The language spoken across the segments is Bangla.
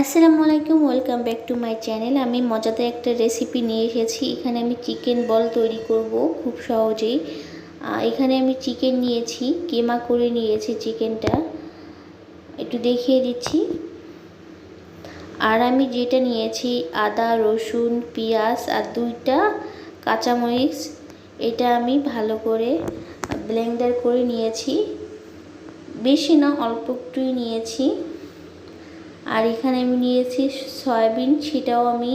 আসসালামু আলাইকুম, welcome back to my channel. আমি মজাদার একটা রেসিপি নিয়ে এসেছি। এখানে আমি চিকেন বল তৈরি করব খুব সহজেই। এখানে আমি চিকেন নিয়েছি, কেমা করে নিয়েছি চিকেনটা। একটু দেখিয়ে দিচ্ছি। আর আমি যেটা নিয়েছি, আদা, রসুন, পেঁয়াজ আর দুইটা কাঁচামরিচ। এটা আমি ভালো করে ব্লেন্ডার করে নিয়েছি। বেশি না, অল্প একটুই নিয়েছি। আর এখানে আমি নিয়েছি সয়াবিন, সেটাও আমি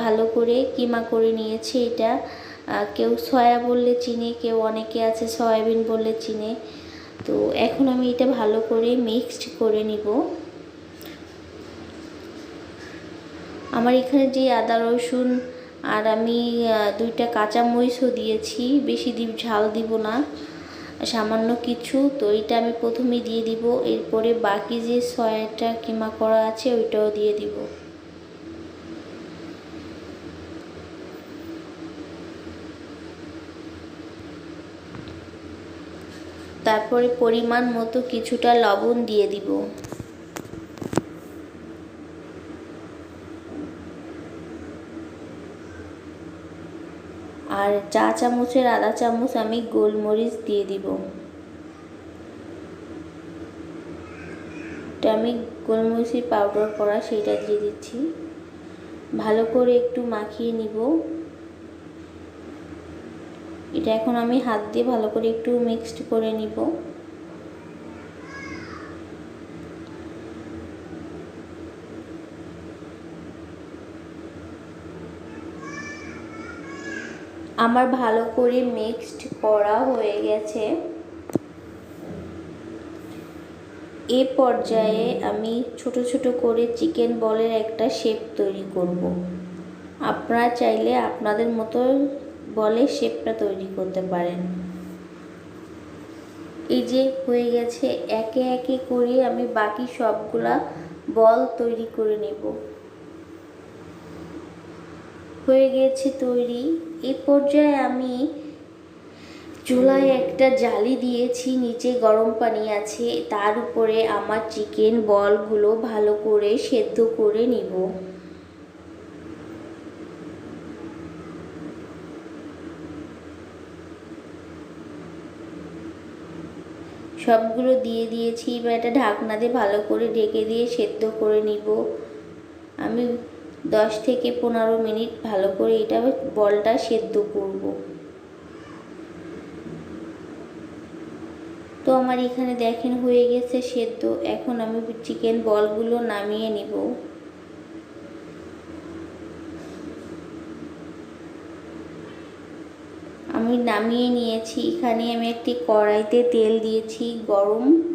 ভালো করে কিমা করে নিয়েছি এটা। কেউ সয়া বললে চিনে, কেউ অনেকে আছে সয়াবিন বললে চিনে। তো এখন আমি এটা ভালো করে মিক্সড করে নিব। আমার এখানে যে আদা, রসুন আর আমি দুইটা কাঁচা মরিচও দিয়েছি, বেশি দিব ঝাল দিব না। সামান্য কিছু, তো এটা আমি প্রথমে দিয়ে দিব। এরপরে বাকি যে সয়াটা কিমা করা আছে, ওইটাও দিয়ে দিব। তারপরে পরিমাণ মতো কিছুটা লবণ দিয়ে দিব। আর চা চামচের আধা চামচ আমি গোলমরিচ দিয়ে দিব। আমি গোলমরিচের পাউডার করা সেটা দিয়ে দিচ্ছি। ভালো করে একটু মাখিয়ে নিব। এটা এখন আমি হাত দিয়ে ভালো করে একটু মিক্সড করে নিব। আমার ভালো করে মিক্সড করা হয়ে গেছে। এ পর্যায়ে আমি ছোট ছোট করে চিকেন বলের একটা শেপ তৈরি করব। আপনারা চাইলে আপনাদের মতো বলের শেপটা তৈরি করতে পারেন। এই যে হয়ে গেছে, একে একে করে আমি বাকি সবগুলা বল তৈরি করে নেব। হয়ে গেছে তৈরি। এ পর্যায়ে আমি চুলায় একটা জালি দিয়েছি, নিচে গরম পানি আছে। তার উপরে আমার চিকেন বলগুলো ভালো করে সেদ্ধ করে নিব। সবগুলো দিয়ে দিয়েছি, এবার এটা ঢাকনা দিয়ে ভালো করে ঢেকে দিয়ে সেদ্ধ করে নিব। আমি দশ থেকে পনেরো মিনিট ভালো করে এটা বলটা সেদ্ধ করব। তো আমার এখানে দেখেন হয়ে গেছে সেদ্ধ। এখন আমি চিকেন বলগুলো নামিয়ে নিব। আমি নামিয়ে নিয়েছি। এখানে আমি একটি কড়াইতে তেল দিয়েছি গরম।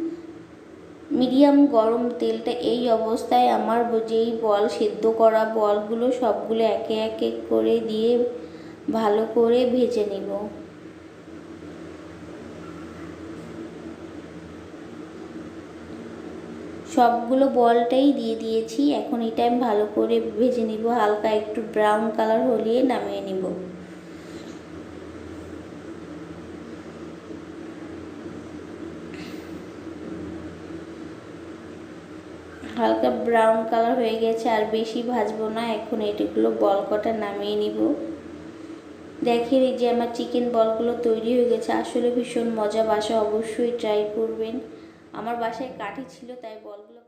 মিডিয়াম গরম তেলটা এই অবস্থায় আমার যেই বল সেদ্ধ করা বলগুলো সবগুলো একে একে করে দিয়ে ভালো করে ভেজে নিব। সবগুলো বলটাই দিয়ে দিয়েছি, এখন এটা আমি ভালো করে ভেজে নিব, হালকা একটু ব্রাউন কালার হলিয়ে নামিয়ে নিব। হালকা ব্রাউন কালার হয়ে গেছে আর বেশি ভাজবো না, এখন এটিগুলো বল কটা নামিয়ে নিব। দেখেন এই যে আমার চিকেন বলগুলো তৈরি হয়ে গেছে, আসলে ভীষণ মজা বাসা অবশ্যই ট্রাই করবেন। আমার বাসায় কাঠি ছিল, তাই বলগুলো